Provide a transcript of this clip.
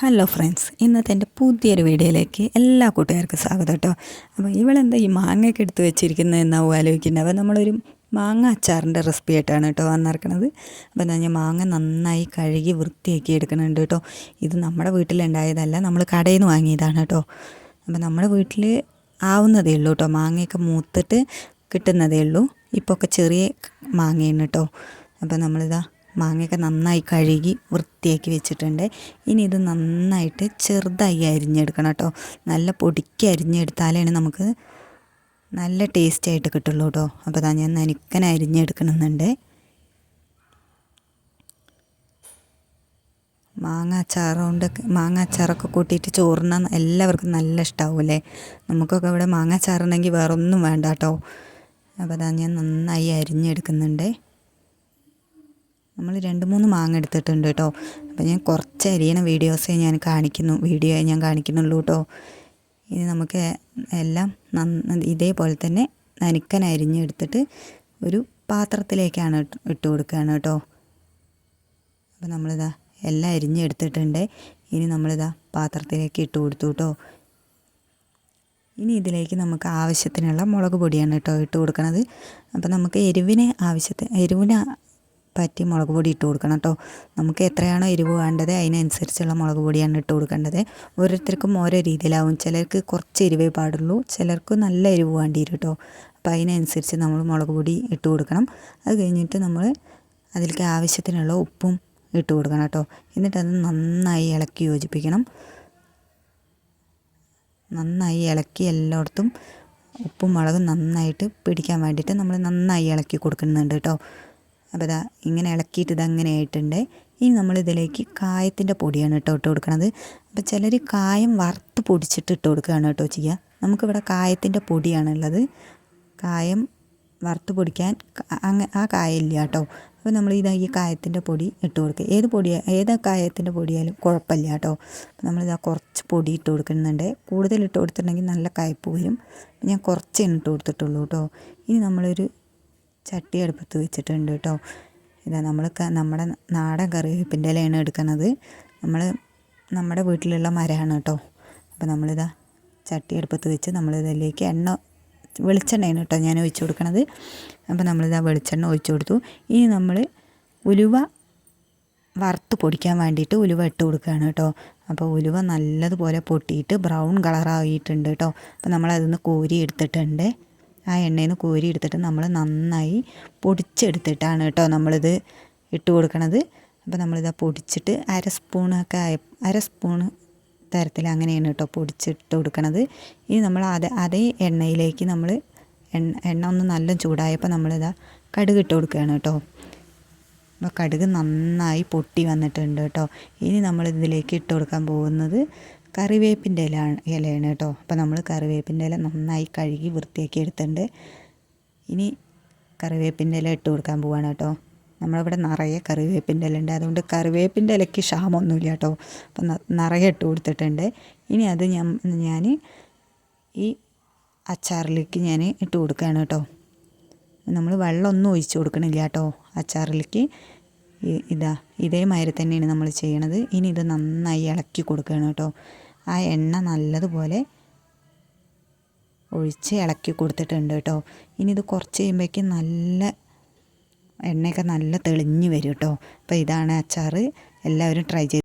Hello friends ഇന്നത്തെ എന്റെ പുതിയൊരു വീഡിയോയിലേക്ക് എല്ലാ കൂട്ടുകാർക്കും സ്വാഗതം കേട്ടോ. അപ്പോൾ ഇവളെന്താ ഈ മാങ്ങയൊക്കെ എടുത്ത് വെച്ചിരിക്കുന്നത് എന്നാവും ആലോചിക്കുന്നത് അപ്പോൾ നമ്മളൊരു മാങ്ങ അച്ചാറിന്റെ റെസിപ്പി ആയിട്ടാണ് കേട്ടോ വന്നിറക്കണത്. അപ്പോൾ എന്താ ഞാൻ മാങ്ങ നന്നായി കഴുകി വൃത്തിയാക്കി എടുക്കുന്നുണ്ട് കേട്ടോ. ഇത് നമ്മുടെ വീട്ടിലുണ്ടായതല്ല നമ്മൾ കടയിൽ നിന്ന് വാങ്ങിയതാണ് കേട്ടോ. അപ്പോൾ നമ്മുടെ വീട്ടിൽ ആവുന്നതേ ഉള്ളൂ കേട്ടോ. മാങ്ങയൊക്കെ മൂത്തിട്ട് കിട്ടുന്നതേ ഉള്ളൂ. ഇപ്പോൾ ഒക്കെ ചെറിയ മാങ്ങയാണ് കേട്ടോ. അപ്പോൾ നമ്മളിതാ മാങ്ങയൊക്കെ നന്നായി കഴുകി വൃത്തിയാക്കി വെച്ചിട്ടുണ്ട്. ഇനി ഇത് നന്നായിട്ട് ചെറുതായി അരിഞ്ഞെടുക്കണം കേട്ടോ. നല്ല പൊടിക്ക് അരിഞ്ഞെടുത്താലാണ് നമുക്ക് നല്ല ടേസ്റ്റി ആയിട്ട് കിട്ടുള്ളൂ കേട്ടോ. അപ്പോൾ ഞാൻ നനിക്കൻ അരിഞ്ഞെടുക്കണമെന്നുണ്ട് മാങ്ങ അച്ചാറുകൊണ്ടൊക്കെ മാങ്ങ അച്ചാറൊക്കെ കൂട്ടിയിട്ട് ചോറിന എല്ലാവർക്കും നല്ല ഇഷ്ടാവൂലേ നമുക്കൊക്കെ ഇവിടെ മാങ്ങ അച്ചാറുണ്ടെങ്കിൽ വേറൊന്നും വേണ്ട കേട്ടോ. അപ്പോൾ അതാ ഞാൻ നന്നായി അരിഞ്ഞെടുക്കുന്നുണ്ട്. നമ്മൾ രണ്ട് മൂന്ന് മാങ്ങ എടുത്തിട്ടുണ്ട് കേട്ടോ. അപ്പോൾ ഞാൻ കുറച്ച് അരിയണ വീഡിയോസേ ഞാൻ കാണിക്കുന്നു. വീഡിയോ ഞാൻ കാണിക്കുന്നുള്ളൂ കേട്ടോ. ഇനി നമുക്ക് എല്ലാം നന്ന ഇതേപോലെ തന്നെ നനുക്കൻ അരിഞ്ഞെടുത്തിട്ട് ഒരു പാത്രത്തിലേക്കാണ് ഇട്ട് കൊടുക്കുകയാണ് കേട്ടോ. അപ്പോൾ നമ്മളിതാ എല്ലാം അരിഞ്ഞെടുത്തിട്ടുണ്ട് ഇനി നമ്മളിതാ പാത്രത്തിലേക്ക് ഇട്ട് കൊടുത്തു കേട്ടോ. ഇനി ഇതിലേക്ക് നമുക്ക് ആവശ്യത്തിനുള്ള മുളക് പൊടിയാണ് കേട്ടോ ഇട്ട് കൊടുക്കണത്. അപ്പോൾ നമുക്ക് എരിവിന് ആവശ്യത്തിന് എരിവിന് പറ്റി മുളക് പൊടി ഇട്ട് കൊടുക്കണം കേട്ടോ നമുക്ക് എത്രയാണോ എരിവ് വേണ്ടത് അതിനനുസരിച്ചുള്ള മുളക് പൊടിയാണ് ഇട്ട് കൊടുക്കേണ്ടത്. ഓരോരുത്തർക്കും ഓരോ രീതിയിലാവും. ചിലർക്ക് കുറച്ച് എരിവേ പാടുള്ളൂ. ചിലർക്ക് നല്ല എരിവ് വേണ്ടി വരും കേട്ടോ അപ്പോൾ അതിനനുസരിച്ച് നമ്മൾ മുളക് പൊടി ഇട്ട് കൊടുക്കണം. അത് കഴിഞ്ഞിട്ട് നമ്മൾ അതിലേക്ക് ആവശ്യത്തിനുള്ള ഉപ്പും ഇട്ട് കൊടുക്കണം കേട്ടോ എന്നിട്ട് നന്നായി ഇളക്കി യോജിപ്പിക്കണം. നന്നായി ഇളക്കി എല്ലായിടത്തും ഉപ്പും മുളകും നന്നായിട്ട് പിടിക്കാൻ വേണ്ടിയിട്ട് നമ്മൾ നന്നായി ഇളക്കി കൊടുക്കുന്നുണ്ട് കേട്ടോ അപ്പോൾ ഇതാ ഇങ്ങനെ ഇളക്കിയിട്ട് ഇതങ്ങനെ ആയിട്ടുണ്ട്. ഇനി നമ്മളിതിലേക്ക് കായത്തിന്റെ പൊടിയാണ് കേട്ടോ ഇട്ട് കൊടുക്കുന്നത് അപ്പോൾ ചിലർ കായം വറുത്ത് പൊടിച്ചിട്ട് ഇട്ട് കൊടുക്കുകയാണ് കേട്ടോ ചെയ്യുക നമുക്കിവിടെ കായത്തിന്റെ പൊടിയാണുള്ളത്. കായം വറുത്ത് പൊടിക്കാൻ അങ്ങ ആ കായമില്ല കേട്ടോ. അപ്പോൾ നമ്മൾ ഇതാ ഈ കായത്തിന്റെ പൊടി ഇട്ട് കൊടുക്കുക ഏത് പൊടിയാ ഏത് കായത്തിന്റെ പൊടിയായാലും കുഴപ്പമില്ല കേട്ടോ. അപ്പോൾ നമ്മളിതാ കുറച്ച് പൊടി ഇട്ട് കൊടുക്കുന്നുണ്ട്. കൂടുതൽ ഇട്ട് കൊടുത്തിട്ടുണ്ടെങ്കിൽ നല്ല കയ്പ്പ് വരും. ഞാൻ കുറച്ചേ ഇട്ട് കൊടുത്തിട്ടുള്ളൂ കേട്ടോ. ഇനി നമ്മളൊരു ചട്ടി അടുപ്പത്ത് വെച്ചിട്ടുണ്ട് കേട്ടോ. ഇതാ നമ്മൾ നമ്മുടെ നാടൻ കറിവേപ്പിന്റെ ഇലയാണ് എടുക്കുന്നത്. നമ്മൾ നമ്മുടെ വീട്ടിലുള്ള മരമാണ് കേട്ടോ. അപ്പോൾ നമ്മളിതാ ചട്ടി അടുപ്പത്ത് വെച്ച് നമ്മളിതിലേക്ക് എണ്ണ വെളിച്ചെണ്ണയാണ് കേട്ടോ ഞാൻ ഒഴിച്ചു കൊടുക്കണത്. അപ്പോൾ നമ്മളിതാ വെളിച്ചെണ്ണ ഒഴിച്ചു കൊടുത്തു. ഇനി നമ്മൾ ഉലുവ വറുത്ത് പൊടിക്കാൻ വേണ്ടിയിട്ട് ഉലുവ ഇട്ട് കൊടുക്കുകയാണ് കേട്ടോ. അപ്പോൾ ഉലുവ നല്ലതുപോലെ പൊട്ടിയിട്ട് ബ്രൗൺ കളറായിട്ടുണ്ട് കേട്ടോ. അപ്പോൾ നമ്മളതിൽ നിന്ന് കോരി എടുത്തിട്ടുണ്ട്. ആ എണ്ണയിൽ നിന്ന് കോരി എടുത്തിട്ട് നമ്മൾ നന്നായി പൊടിച്ചെടുത്തിട്ടാണ് കേട്ടോ നമ്മളിത് ഇട്ട് കൊടുക്കണത്. അപ്പോൾ നമ്മളിത് പൊടിച്ചിട്ട് അര സ്പൂണൊക്കെ ആയ അര സ്പൂണ് തരത്തിൽ അങ്ങനെയാണ് കേട്ടോ പൊടിച്ചിട്ട് കൊടുക്കണത്. ഇനി നമ്മൾ അത് അതേ എണ്ണയിലേക്ക് നമ്മൾ എണ്ണ എണ്ണ ഒന്ന് നല്ല ചൂടായപ്പോൾ നമ്മളിതാ കടുക് ഇട്ട് കൊടുക്കുകയാണ് കേട്ടോ. അപ്പോൾ കടുക് നന്നായി പൊട്ടി വന്നിട്ടുണ്ട് കേട്ടോ. ഇനി നമ്മൾ ഇതിലേക്ക് ഇട്ട് കൊടുക്കാൻ പോകുന്നത് കറിവേപ്പിന്റെ ഇല ഇലയാണ് കേട്ടോ. അപ്പോൾ നമ്മൾ കറിവേപ്പിന്റെ ഇല നന്നായി കഴുകി വൃത്തിയാക്കി എടുത്തിട്ടുണ്ട്. ഇനി കറിവേപ്പിന്റെ ഇല ഇട്ട് കൊടുക്കാൻ പോവാണ് കേട്ടോ. നമ്മളിവിടെ നിറയെ കറിവേപ്പിന്റെ ഇല ഉണ്ട്. അതുകൊണ്ട് കറിവേപ്പിന്റെ ഇലയ്ക്ക് ക്ഷാമമൊന്നുമില്ല കേട്ടോ. അപ്പം നിറയെ ഇട്ട് കൊടുത്തിട്ടുണ്ട്. ഇനി അത് ഞാൻ ഞാൻ ഈ അച്ചാറിലേക്ക് ഞാൻ ഇട്ട് കൊടുക്കുകയാണ് കേട്ടോ. നമ്മൾ വെള്ളമൊന്നും ഒഴിച്ച് കൊടുക്കണില്ല കേട്ടോ അച്ചാറിലേക്ക്. ഇതാ ഇതേമാതിരി തന്നെയാണ് നമ്മൾ ചെയ്യണത്. ഇനി ഇത് നന്നായി ഇളക്കി കൊടുക്കണം കേട്ടോ. ആ എണ്ണ നല്ലതുപോലെ ഒഴിച്ച് ഇളക്കി കൊടുത്തിട്ടുണ്ട് കേട്ടോ. ഇനി ഇത് കുറച്ച് കഴിയുമ്പോഴേക്കും നല്ല എണ്ണയൊക്കെ നല്ല തെളിഞ്ഞ് വരും കേട്ടോ. അപ്പോൾ ഇതാണ് അച്ചാർ എല്ലാവരും ട്രൈ ചെയ്ത്